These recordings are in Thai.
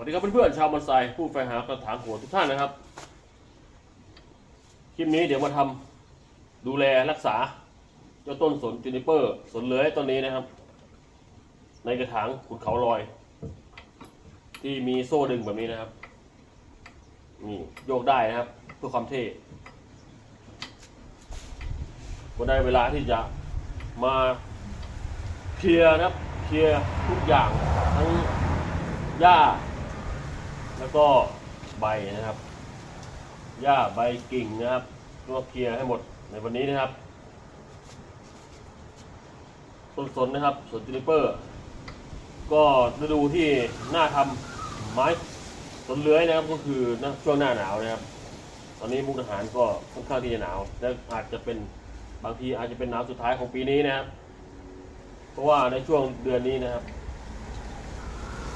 วัสดีครับเพื่อนๆชาวมันไซผู้ใฝ่หากระถางโหดทุกท่านนะครับ คลิปนี้เดี๋ยวมาทำดูแลรักษาเจ้าต้นสนจูนิเปอร์สนเลื้อยต้นนี้นะครับ ในกระถางขุดเขาลอย ที่มีโซ่ดึงแบบนี้นะครับนี่โยกได้นะครับเพื่อความเท่ก็ได้เวลาที่จะมาเคลียร์นะครับเคลียร์ทุกอย่างทั้งหญ้า แล้วก็ใบนะครับ หญ้าใบกิ่งนะครับก็เคลียร์ให้หมดในวันนี้นะครับ ต้นสนนะครับสวนจูนิเปอร์ ก็ฤดูที่น่าทำไม้สนเลื้อยนะครับก็คือนะช่วงหน้าหนาวนะครับ ตอนนี้มุกดาหารก็ค่อนข้างที่จะหนาว และอาจจะเป็นบางทีอาจจะเป็นหนาวสุดท้ายของปีนี้นะครับ เพราะว่าในช่วงเดือนนี้นะครับ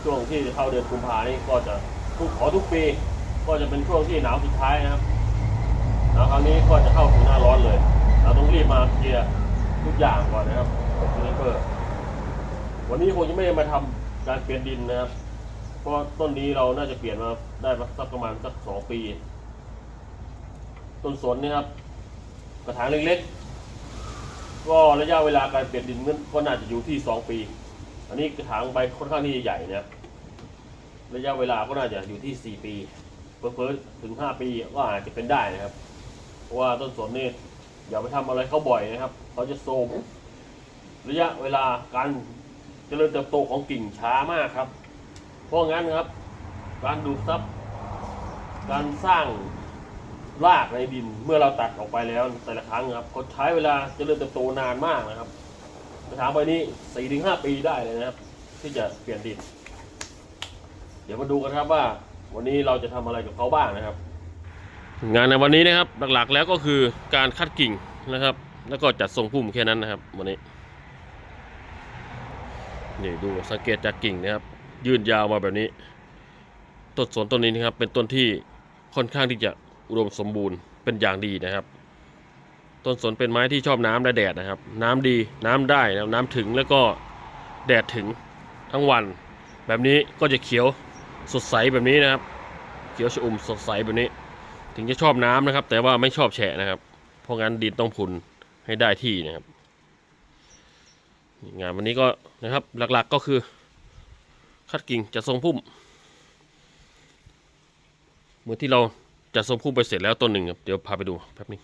ช่วงที่เข้าเดือนกุมภานี่ก็จะ ทุกขอทุกปี ก็จะเป็นช่วงที่หนาวสุดท้ายนะครับหนาวครั้งนี้ก็จะเข้าถึงหน้าร้อนเลย เราต้องรีบมาเคลียร์ทุกอย่างก่อนนะครับจูนิเปอร์วันนี้คงจะไม่ได้มาทำการเปลี่ยนดินนะครับ เพราะต้นนี้เราน่าจะเปลี่ยนมาได้สักประมาณสักสองปี ต้นสนนี่ครับ กระถางเล็กๆ ก็ระยะเวลาการเปลี่ยนดินก็น่าจะอยู่ที่สองปี อันนี้กระถางใบค่อนข้างที่จะใหญ่นะครับ ระยะเวลาก็น่าจะอยู่ที่สี่ปีเพิ่มถึงห้าปีก็อาจจะเป็นได้นะครับ เพราะว่าต้นสนนี่อย่าไปทำอะไรเขาบ่อยนะครับเขาจะโทรมระยะเวลาการเจริญเติบโตของกิ่งช้ามากครับ เพราะงั้นครับ การดูดซับการสร้างรากในดินเมื่อเราตัดออกไปแล้วแต่ละครั้งครับเขาใช้เวลาเจริญเติบโตนานมากนะครับกระถางใบนี้สี่ถึงห้าปีได้เลยนะครับ ที่จะเปลี่ยนดิน เดี๋ยวมาดูกันครับว่า วันนี้เราจะทำอะไรกับเขาบ้างนะครับ งานในวันนี้นะครับหลักๆแล้วก็คือการคัดกิ่งนะครับ แล้วก็จัดทรงพุ่มแค่นั้นนะครับ วันนี้นี่ดูสังเกตจากกิ่งนะครับ ยื่นยาวมาแบบนี้ต้นสนต้นนี้นะครับ เป็นต้นที่ค่อนข้างที่จะอุดมสมบูรณ์เป็นอย่างดีนะครับต้นสนเป็นไม้ที่ชอบน้ำและแดดนะครับ น้ำดีน้ำได้นะน้ำถึงแล้วก็แดดถึงทั้งวัน แบบนี้ก็จะเขียว สดใสแบบนี้นะครับ เขียวชอุ่มสดใสแบบนี้ ถึงจะชอบน้ำนะครับ แต่ว่าไม่ชอบแฉะนะครับ เพราะงั้นดินต้องพุนให้ได้ที่นะครับงานวันนี้ก็นะครับหลักๆก็คือ คัดกิ่งจะทรงพุ่มเมื่อที่เราจะทรงพุ่มไปเสร็จแล้วต้นหนึ่งครับเดี๋ยวพาไปดูแป๊บนึง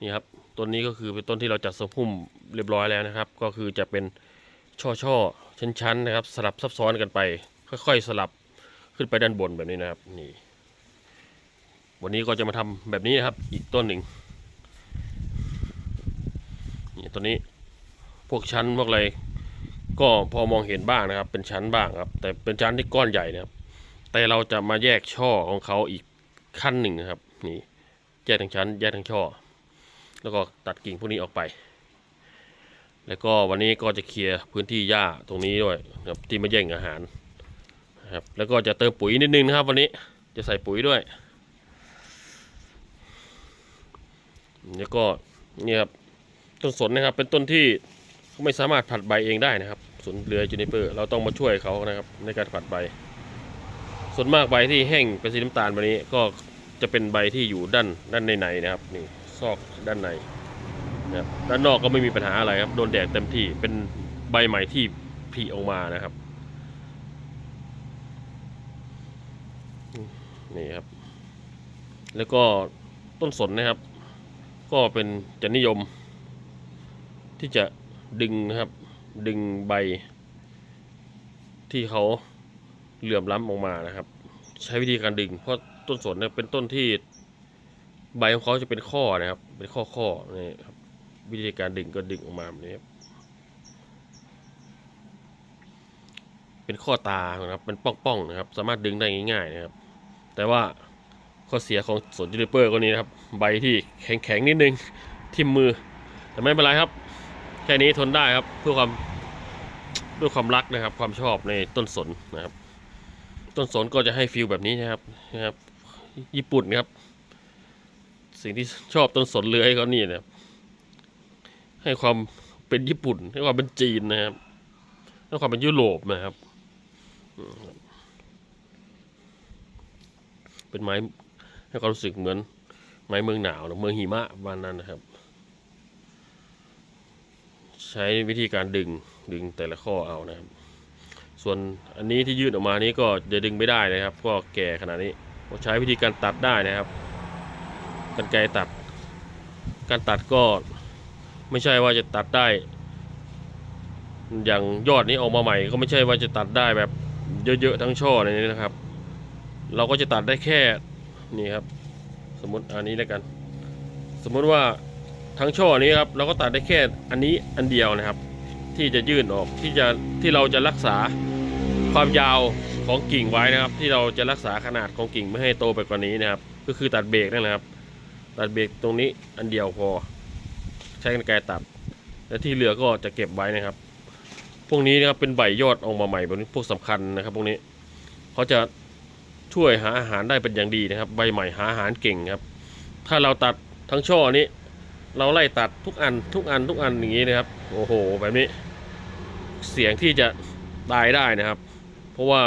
นี่ครับต้นนี้ก็คือเป็นต้นที่เราจัดทรงพุ่มเรียบร้อยแล้วนะครับ ก็คือจะเป็นช่อช่อชั้นชั้นๆนะครับ สลับซับซ้อนกันไป ค่อยๆสลับขึ้นไปด้านบนแบบนี้นะครับ นี่ วันนี้ก็จะมาทำแบบนี้นะครับ อีกต้นหนึ่งนี่ต้นนี้พวกชั้นพวกอะไรก็พอมองเห็นบ้างนะครับ เป็นชั้นบ้างครับ แต่เป็นชั้นที่ก้อนใหญ่นะครับ แต่เราจะมาแยกช่อของเขาอีกขั้นหนึ่งนะครับ นี่แยกทั้งชั้น แยกทั้งช่อ แล้วก็ตัดกิ่งพวกนี้ออกไป แล้วก็วันนี้ก็จะเคลียร์พื้นที่หญ้าตรงนี้ด้วยครับที่มาแย่งอาหาร นะครับแล้วก็จะเติมปุ๋ยนิดนึงนะครับ วันนี้จะใส่ปุ๋ยด้วย แล้วก็เนี่ยครับต้นสนนะครับ เป็นต้นที่ไม่สามารถผัดใบเองได้นะครับสนเรือจูนิเปอร์เราต้องมาช่วยเขานะครับ ในการผัดใบ ส่วนมากใบที่แห้งเป็นสีน้ำตาลแบบนี้ก็จะเป็นใบที่อยู่ด้านด้านในในๆนะครับนี่ซอกด้านในนะครับด้านนอกก็ไม่มีปัญหาอะไรครับโดนแดดเต็มที่เป็นใบใหม่ที่ผลิออกมานะครับ นี่ครับ แล้วก็ต้นสนนะครับ ก็เป็นจะนิยม ที่จะดึงนะครับ ดึงใบ ที่เขาเหลื่อมล้ำออกมานะครับ ใช้วิธีการดึง เพราะต้นสนเนี่ยเป็นต้นที่ใบของเขาจะเป็นข้อนะครับ เป็นข้อข้อนี่ครับวิธีการดึงก็ดึงออกมาแบบนี้ครับเป็นข้อตานะครับเป็นป้องๆนะครับ สามารถดึงได้ง่าย ๆ นะครับ แต่ว่าข้อเสียของสนจูนิเปอร์ก็นี้นะครับ ใบที่แข็งๆนิดนึงทิ่มมือ แต่ไม่เป็นไรครับ แค่นี้ทนได้ครับเพื่อความด้วยความรักนะครับ ความชอบในต้นสนนะครับ ต้นสนก็จะให้ฟิลแบบนี้นะครับนะครับ ญี่ปุ่นครับ สิ่งที่ชอบต้นสนเลื้อยเขานี่นะครับให้ความเป็นญี่ปุ่น ให้ความเป็นจีนนะครับให้ความเป็นยุโรปนะครับ เป็นไม้ให้ความรู้สึกเหมือนไม้เมืองหนาวหรือเมืองหิมะประมาณนั้นนะครับ ใช้วิธีการดึงดึงแต่ละข้อเอานะครับ ส่วนอันนี้ที่ยืดออกมานี้ก็จะดึงไม่ได้นะครับ ก็แก่ขนาดนี้ก็ใช้วิธีการตัดได้นะครับกันไกตัด การตัดก็ไม่ใช่ว่าจะตัดได้ อย่างยอดนี้ออกมาใหม่ ก็ไม่ใช่ว่าจะตัดได้แบบเยอะๆทั้งช่ออะไรนี้นะครับ เราก็จะตัดได้แค่นี่ครับ สมมติอันนี้แล้วกัน สมมติว่าทั้งช่อนี้ครับเราก็ตัดได้แค่อันนี้อันเดียวนะครับ ที่จะยื่นออกที่จะที่เราจะรักษาความยาวของกิ่งไว้นะครับ ที่เราจะรักษาขนาดของกิ่งไม่ให้โตไปกว่านี้นะครับ ก็คือตัดเบรกนั่นแหละครับ ตัดเบรกตรงนี้อันเดียวพอ ใช้กรรไกรตัด และที่เหลือก็จะเก็บไว้นะครับ พวกนี้นะครับเป็นใบยอดออกมาใหม่พวกนี้พวกสำคัญนะครับ พวกนี้เขาจะ ช่วยหาอาหารได้เป็นอย่างดีนะครับ ใบใหม่หาอาหารเก่งครับ ถ้าเราตัดทั้งช่อนี้ เราไล่ตัดทุกอันทุกอันทุกอันอย่างนี้นะครับ โอ้โหแบบนี้ เสียงที่จะตายได้นะครับ เพราะว่า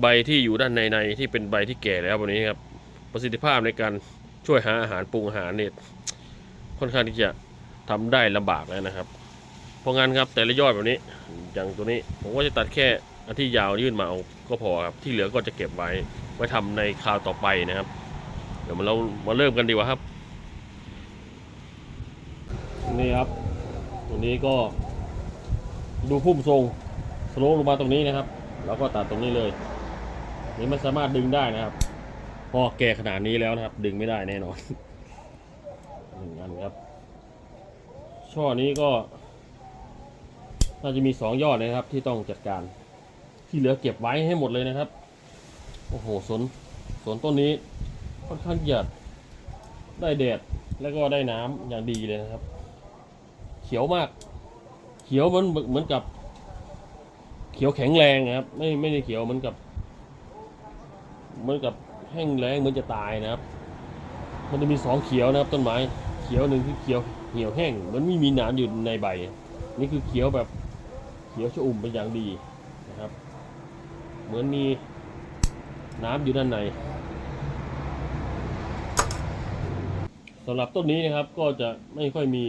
ใบที่อยู่ด้านในในที่เป็นใบที่แก่แล้วแบบนี้ครับ ประสิทธิภาพในการช่วยหาอาหารปรุงอาหารเนี่ยค่อนข้างที่จะทำได้ลำบากแล้วนะครับ เพราะงั้นครับแต่ละยอดแบบนี้อย่างตัวนี้ ผมก็จะตัดแค่ อันที่ยาวยื่นมาเอาก็พอครับ ที่เหลือก็จะเก็บไว้ ไว้ทำในคราวต่อไปนะครับ เดี๋ยวมาเรามาเริ่มกันดีกว่าครับ นี่ครับตรงนี้ก็ ดูพุ่มทรงสโลว์ลงมาตรงนี้นะครับ แล้วก็ตัดตรงนี้เลย นี่มันสามารถดึงได้นะครับ พอแก่ขนาดนี้แล้วนะครับ ดึงไม่ได้แน่นอนหนึ่งอันครับ ช่อนี้ก็น่าจะมีสองยอดนะครับที่ต้องจัดการ ที่เหลือเก็บไว้ให้หมดเลยนะครับ โอ้โหสนสนต้นนี้ค่อนข้างหยัดได้แดดแล้วก็ได้น้ำอย่างดีเลยนะครับ เขียวมาก เขียวเหมือนเหมือนกับ เขียวแข็งแรงนะครับ ไม่ไม่ได้เขียวเหมือนกับ เหมือนกับแห้งแล้งเหมือนจะตายนะครับ มันจะมีสองเขียวนะครับ ต้นไม้เขียวหนึ่งคือเขียวเหี่ยวแห้ง มันไม่มีหนามอยู่ในใบ นี่คือเขียวแบบเขียวชอุ่มเป็นอย่างดี เหมือนมีน้ำอยู่ด้านในสำหรับต้นนี้นะครับก็จะไม่ค่อยมี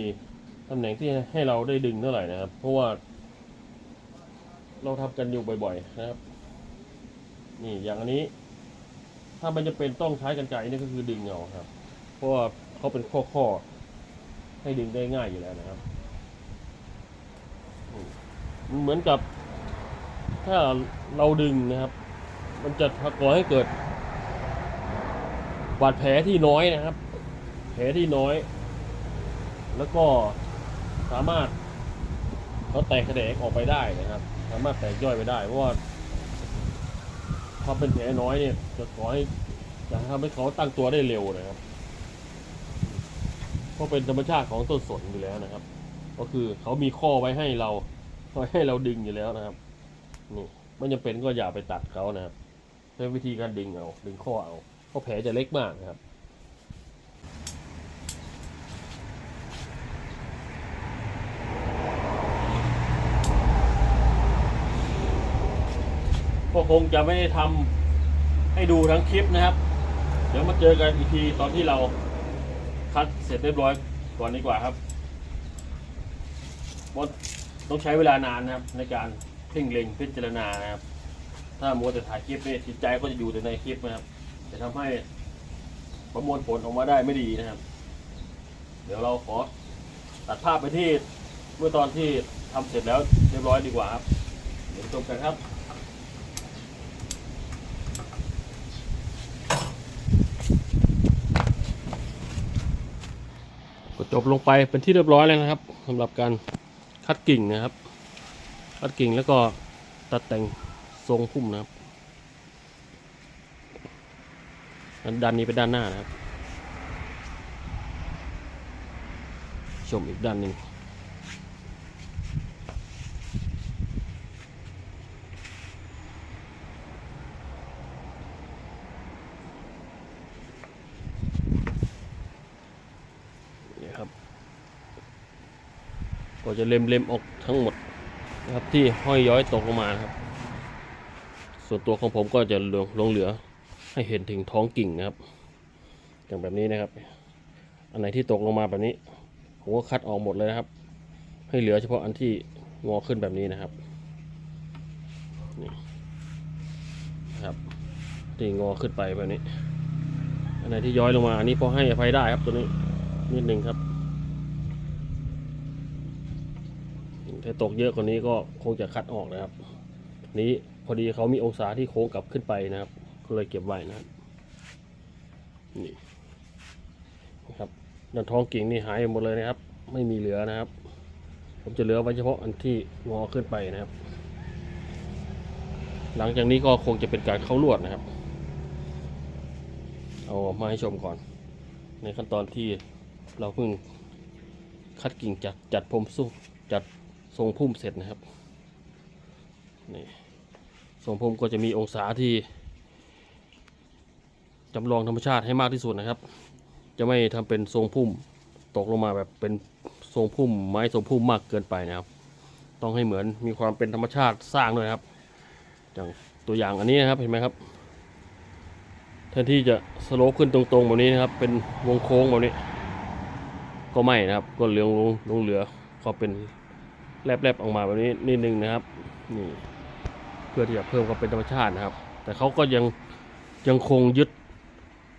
ตำแหน่งที่ให้เราได้ดึงเท่าไหร่นะครับ เพราะว่า เราทำกันอยู่บ่อย ๆ นะครับ นี่อย่างอันนี้ ถ้ามันจะเป็นต้องใช้กันไกนี่ก็คือดึงเอาครับ เพราะว่าเขาเป็นข้อข้อๆให้ดึงได้ง่ายอยู่แล้วนะครับ เหมือนกับ ถ้าเราดึงนะครับ มันจะก่อให้เกิด บาดแผลที่น้อยนะครับ แผลที่น้อย แล้วก็สามารถเขาแตกแขนงออกไปได้นะครับ สามารถแตกย่อยไปได้เพราะว่าควาเป็นแผลน้อยเนี่ย จะก่อให้จะทำให้เขาตั้งตัวได้เร็วนะครับเพราะเป็นธรรมชาติของต้นสนอยู่แล้วนะครับ ก็คือเขามีข้อไว้ให้เราไว้ให้เราดึงอยู่แล้วนะครับ นี่ไม่จำเป็นก็อย่าไปตัดเขานะครับใช้วิธีการดึงเอาดึงข้อเอาเพราะแผลจะเล็กมากนะครับก็คงจะไม่ได้ทำให้ดูทั้งคลิปนะครับ เดี๋ยวมาเจอกันอีกทีตอนที่เราคัดเสร็จเรียบร้อยก่อนดีกว่าครับเพราะต้องใช้เวลานานนะครับในการ เพ่งเล็งพิจารณานะครับ ถ้ามัวแต่ถ่ายคลิปเนี่ยจิตใจก็จะอยู่แต่ในคลิปนะครับ จะทำให้ประมวลผลออกมาได้ไม่ดีนะครับ เดี๋ยวเราขอตัดภาพไปที่เมื่อตอนที่ทำเสร็จแล้วเรียบร้อยดีกว่าครับ เดี๋ยวชมกันครับก็จบลงไปเป็นที่เรียบร้อยแล้วนะครับสำหรับการคัดกิ่งนะครับ คัดกิ่งแล้วก็ตัดแต่งทรงพุ่มนะครับอันด้านนี้เป็นด้านหน้านะครับ ชมอีกด้านหนึ่งนี่ครับ ก็จะเล็มเล็มๆออกทั้งหมด นะครับที่ห้อยย้อยตกลงมานะครับ ส่วนตัวของผมก็จะลงลงเหลือให้เห็นถึงท้องกิ่งนะครับ อย่างแบบนี้นะครับ อันไหนที่ตกลงมาแบบนี้ ผมก็คัดออกหมดเลยนะครับ ให้เหลือเฉพาะอันที่งอขึ้นแบบนี้นะครับนี่ครับที่งอขึ้นไปแบบนี้ อันไหนที่ย้อยลงมาอันนี้พอให้อภัยได้ครับตัวนี้นิดนึงครับ ถ้าตกเยอะกว่านี้ก็คงจะคัดออกนะครับ นี้พอดีเขามีองศาที่โค้งกลับขึ้นไปนะครับ ก็เลยเก็บไว้นะครับนี่นะครับด้านท้องกิ่งนี่หายหมดเลยนะครับ ไม่มีเหลือนะครับ ผมจะเหลือไว้เฉพาะอันที่งอขึ้นไปนะครับ หลังจากนี้ก็คงจะเป็นการเข้าลวดนะครับ เอามาให้ชมก่อน ในขั้นตอนที่เราเพิ่งคัดกิ่งจัดจัดพรมสุจัด ทรงพุ่มเสร็จนะครับนี่ทรงพุ่มก็จะมีองศาที่จำลองธรรมชาติให้มากที่สุดนะครับ จะไม่ทำเป็นทรงพุ่มตกลงมาแบบเป็นทรงพุ่มไม้ทรงพุ่มมากเกินไปนะครับ ต้องให้เหมือนมีความเป็นธรรมชาติสร้างด้วยครับ อย่างตัวอย่างอันนี้นะครับเห็นไหมครับแทนที่จะสโลปขึ้นตรงๆแบบนี้นะครับ เป็นวงโค้งแบบนี้ ก็ไม่นะครับ ก็เหลืองลงลงเหลือก็เป็น แลบๆออกมาแบบนี้นิดนึงนะครับ นี่เพื่อที่จะเพิ่มความเป็นธรรมชาตินะครับ แต่เขาก็ยังยังคงยึด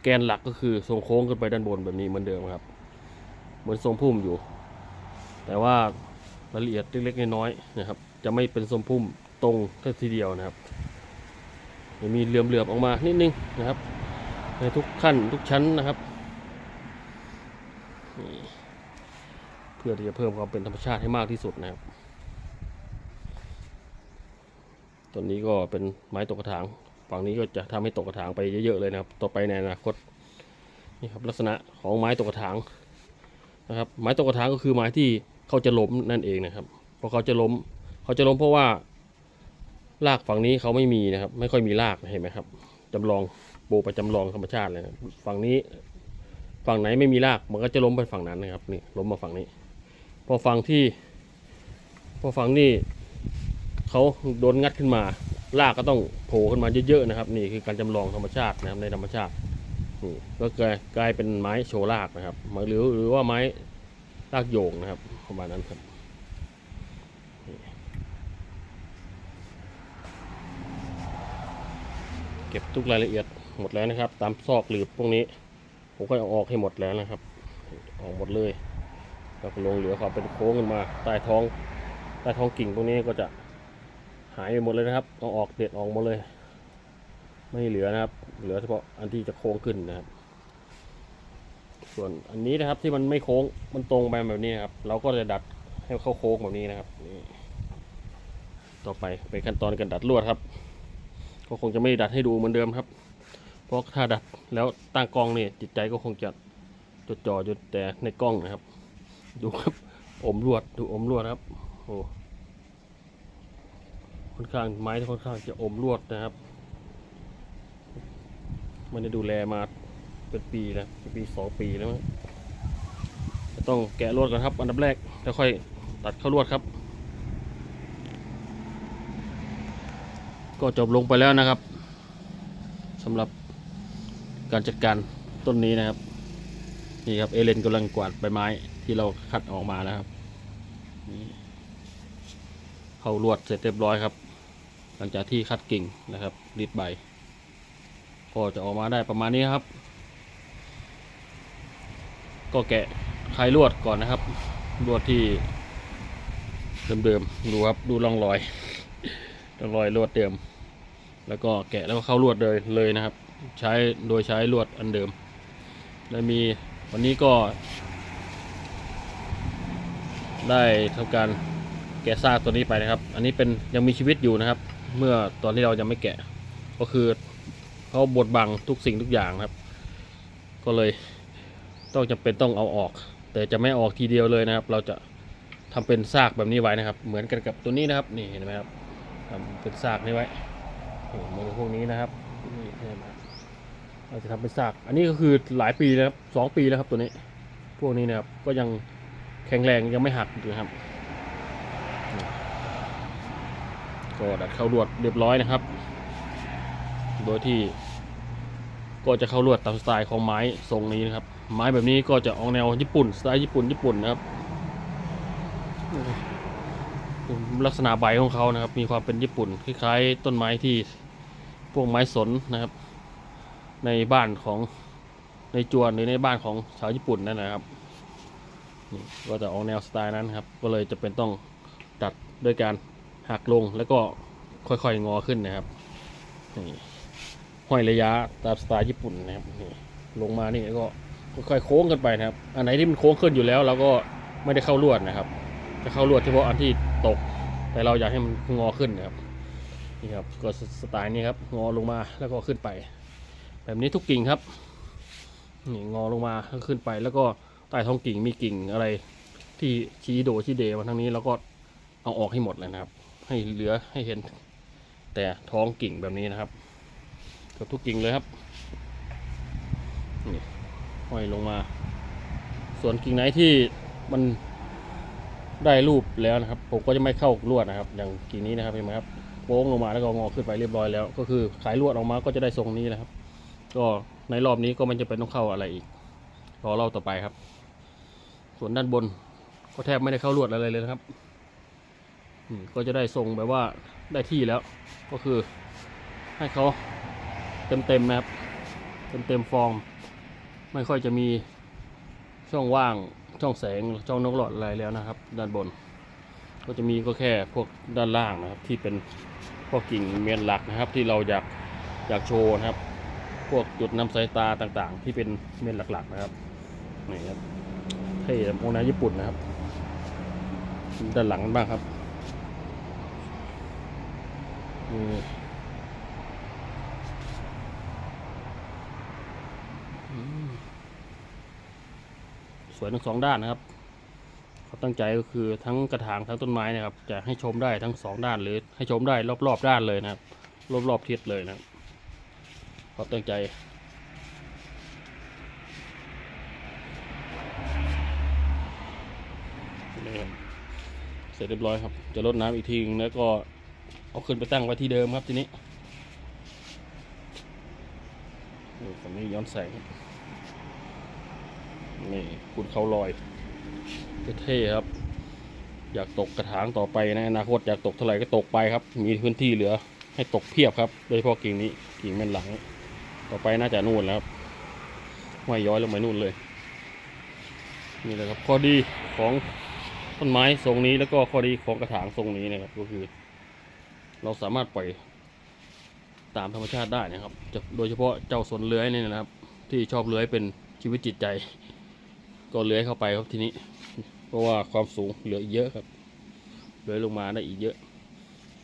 แกนหลักก็คือทรงโค้งขึ้นไปด้านบนแบบนี้เหมือนเดิมครับ เหมือนทรงพุ่มอยู่ แต่ว่ารายละเอียดเล็กๆน้อยๆนะครับ จะไม่เป็นทรงพุ่มตรงแค่ทีเดียวนะครับจะมีเหลื่อมๆออกมานิดนึงนะครับ ในทุกขั้นทุกชั้นนะครับนี่ พื่อที่จะเพิ่มความเป็นธรรมชาติให้มากที่สุดนะครับต้นนี้ก็เป็นไม้ตกกระถาง ฝั่งนี้ก็จะทำให้ตกกระถางไปเยอะๆเลยนะครับ ต่อไปในอนาคตนี่ครับลักษณะของไม้ตกกระถางนะครับ ไม้ตกกระถางก็คือไม้ที่เขาจะล้มนั่นเองนะครับเพราะเขาจะล้ม เขาจะล้มเพราะว่ารากฝั่งนี้เขาไม่มีนะครับ ไม่ค่อยมีรากเห็นไหมครับจำลองปูไปจำลองธรรมชาติเลยนะฝั่งนี้ ฝั่งไหนไม่มีรากมันก็จะล้มไปฝั่งนั้นนะครับนี่ล้มมาฝั่งนี้ พอฝั่งที่ พอฝั่งนี้เขาโดนงัดขึ้นมารากก็ต้องโผล่ขึ้นมาเยอะๆนะครับ นี่คือการจำลองธรรมชาตินะครับในธรรมชาตินี่ก็กลายกลายเป็นไม้โชว์รากนะครับหรือหรือว่าไม้รากโยงนะครับประมาณนั้นครับเก็บทุกรายละเอียดหมดแล้วนะครับ ตามซอกหลืบพวกนี้ ผมก็เอาออกให้หมดแล้วนะครับ ออกหมดเลย แล้วก็ลงเหลือความเป็นโค้งขึ้นมาใต้ท้องใต้ท้องกิ่งพวกนี้ก็จะหายไปหมดเลยนะครับเอาออกเด็ดออกหมดเลย ไม่เหลือนะครับ เหลือเฉพาะอันที่จะโค้งขึ้นนะครับ ส่วนอันนี้นะครับที่มันไม่โค้งมันตรงไปแบบนี้นะครับ เราก็จะดัดให้เข้าโค้งแบบนี้นะครับนี่ต่อไปเป็นขั้นตอนการดัดลวดครับ ก็คงจะไม่ด้ดัดให้ดูเหมือนเดิมครับ เพราะถ้าดัดแล้วตั้งกล้องนี่จิตใจก็คงจะจดจ่ออยู่แต่ในกล้องนะครับ ดูครับ อมลวดดูอมลวดครับ โอ้ค่อนข้างไม้ค่อนข้างจะอมลวดนะครับ มันได้ดูแลมาเป็นปีแล้วปีสองปีแล้วมั้งจะต้องแกะลวดก่อนครับ อันดับแรกแล้วค่อยตัดเข้าลวดครับ ก็จบลงไปแล้วนะครับสำหรับการจัดการต้นนี้นะครับ นี่ครับ เอเลนกำลังกวาดใบไม้ ที่เราคัดออกมานะครับนี่เข้าลวดเสร็จเรียบร้อยครับ หลังจากที่คัดกิ่งนะครับรีดใบ ก็จะออกมาได้ประมาณนี้ครับ ก็แกะคลายลวดก่อนนะครับลวดที่เดิมๆดูครับดูร่องรอยร่องรอยลวดเดิม แล้วก็แกะแล้วก็เข้าลวดเลยเลยนะครับ ใช้โดยใช้ลวดอันเดิม และมีวันนี้ก็ ได้ทำการแกะซากตัวนี้ไปนะครับ อันนี้เป็นยังมีชีวิตอยู่นะครับ เมื่อตอนที่เรายังไม่แกะ ก็คือเขาบดบังทุกสิ่งทุกอย่างครับ ก็เลยต้องจำเป็นต้องเอาออก แต่จะไม่ออกทีเดียวเลยนะครับ เราจะทำเป็นซากแบบนี้ไว้นะครับ เหมือนกันกับตัวนี้นะครับ นี่เห็นไหมครับทำเป็นซากนี้ไว้เหมือนพวกนี้นะครับนี่เห็นไหมครับเราจะทำเป็นซาก อันนี้ก็คือหลายปีแล้วครับสองปีแล้วครับตัวนี้ พวกนี้นะครับก็ยัง แข็งแรงยังไม่หักอยู่นะครับก็ดัดเข้ารวดเรียบร้อยนะครับ โดยที่ก็จะเข้าลวดตามสไตล์ของไม้ทรงนี้นะครับ ไม้แบบนี้ก็จะออกแนวญี่ปุ่นสไตล์ญี่ปุ่นญี่ปุ่นนะครับ ลักษณะใบของเขานะครับ มีความเป็นญี่ปุ่นคล้ายๆ ต้นไม้ที่พวกไม้สนนะครับ ในบ้านของในจวนหรือในบ้านของชาวญี่ปุ่นนั่นนะครับ ก็จะออกแนวสไตล์นั้นครับ ก็เลยจะเป็นต้องตัดด้วยการหักลงแล้วก็ค่อยๆงอขึ้นนะครับนี่ห้อยระยะตามสไตล์ญี่ปุ่นนะครับนี่ลงมานี่ก็ค่อยๆโค้งกันไปนะครับ อันไหนที่มันโค้งขึ้นอยู่แล้วเราก็ไม่ได้เข้าลวดนะครับ จะเข้าลวดเฉพาะอันที่ตก แต่เราอยากให้มันงอขึ้นนะครับนี่ครับก็สไตล์นี้ครับงอลงมาแล้วก็ขึ้นไป แบบนี้ทุกกิ่งครับนี่งอลงมาแล้วขึ้นไปแล้วก็ ใต้ท้องกิ่งมีกิ่งอะไรที่ชี้โดชี้เดมาทางนี้แล้วก็เอาออกให้หมดเลยนะครับ ให้เหลือให้เห็น แต่ท้องกิ่งแบบนี้นะครับกับทุกกิ่งเลยครับนี่ห้อยลงมา ส่วนกิ่งไหนที่มันได้รูปแล้วนะครับ ผมก็จะไม่เข้าลวดนะครับ อย่างกิ่งนี้นะครับเห็นไหมครับโป้งลงมาแล้วก็งอขึ้นไปเรียบร้อยแล้ว ก็คือขายลวดออกมาก็จะได้ทรงนี้นะครับ ก็ในรอบนี้ก็ไม่จะเป็นต้องเข้าอะไรอีกรอรอบต่อไปครับ ส่วนด้านบนก็แทบไม่ได้เข้าลวดอะไรเลยนะครับอืมก็จะได้ทรงแบบว่าได้ที่แล้ว ก็คือให้เขาเต็มเต็มๆนะครับเต็มเต็มๆฟอร์ม ไม่ค่อยจะมีช่องว่างช่องแสงช่องนกหลอดอะไรแล้วนะครับ ด้านบน ก็จะมีก็แค่พวกด้านล่างนะครับ ที่เป็นพวกกิ่งเมียนหลักนะครับ ที่เราอยากอยากโชว์นะครับ พวกจุดนำสายตาต่างๆ ที่เป็นเมนหลักๆนะครับนี่ครับ เท่โมนาญี่ปุ่นนะครับ ด้านหลังบ้างครับสวยทั้งสองด้านนะครับเขาตั้งใจก็คือทั้งกระถางทั้งต้นไม้นะครับ จะให้ชมได้ทั้งสองด้านหรือให้ชมได้รอบๆด้านเลยนะครับ รอบๆทิศเลยนะครับเขาตั้งใจ นี่ครับ เสร็จเรียบร้อยครับ จะลดน้ำอีกทีนึงแล้วก็เอาขึ้นไปตั้งไว้ที่เดิมครับทีนี้นี่ฝั่งนี้ย้อนแสงนี่คุณเขาลอยเท่ครับ อยากตกกระถางต่อไปในอนาคตอยากตกเท่าไหร่ก็ตกไปครับ มีพื้นที่เหลือให้ตกเพียบครับ โดยเฉพาะกิ่งนี้กิ่งแม่นหลัง ต่อไปน่าจะนู่นแล้วครับห้อยย้อยลงไปนู่นเลย นี่แหละครับข้อดีของ ต้นไม้ทรงนี้แล้วก็ข้อดีของกระถางทรงนี้นะครับ ก็คือ เราสามารถปล่อยตามธรรมชาติได้นะครับ โดยเฉพาะเจ้าสนเลื้อยนี่นะครับ ที่ชอบเลื้อยเป็นชีวิตจิตใจ ก็เลื้อยเข้าไปครับทีนี้ เพราะว่าความสูงเหลืออีกเยอะครับเลื้อยลงมาได้อีกเยอะ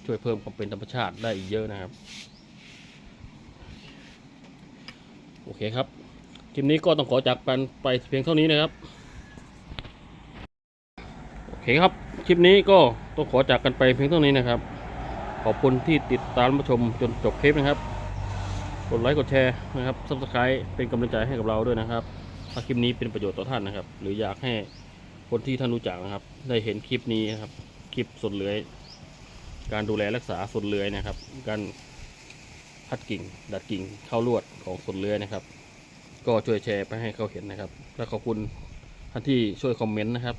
ช่วยเพิ่มความเป็นธรรมชาติได้อีกเยอะนะครับ โอเคครับคลิปนี้ก็ต้องขอจากกันไปเพียงเท่านี้นะครับ เคครับ คลิปนี้ก็ต้องขอจากกันไปเพียงเท่านี้นะครับ ขอบคุณที่ติดตามรับชมจนจบคลิปนะครับ กดไลค์กดแชร์นะครับซับสไครต์เป็นกำลังใจให้กับเราด้วยนะครับ ถ้าคลิปนี้เป็นประโยชน์ต่อท่านนะครับ หรืออยากให้คนที่ท่านรู้จักนะครับ ได้เห็นคลิปนี้นะครับ คลิปสดเลื้อย การดูแลรักษาสดเลื้อยนะครับ การพัดกิ่ง ดัดกิ่งเข้าลวดของสดเลื้อยนะครับ ก็ช่วยแชร์ไปให้เขาเห็นนะครับ และขอบคุณท่านที่ช่วยคอมเมนต์นะครับ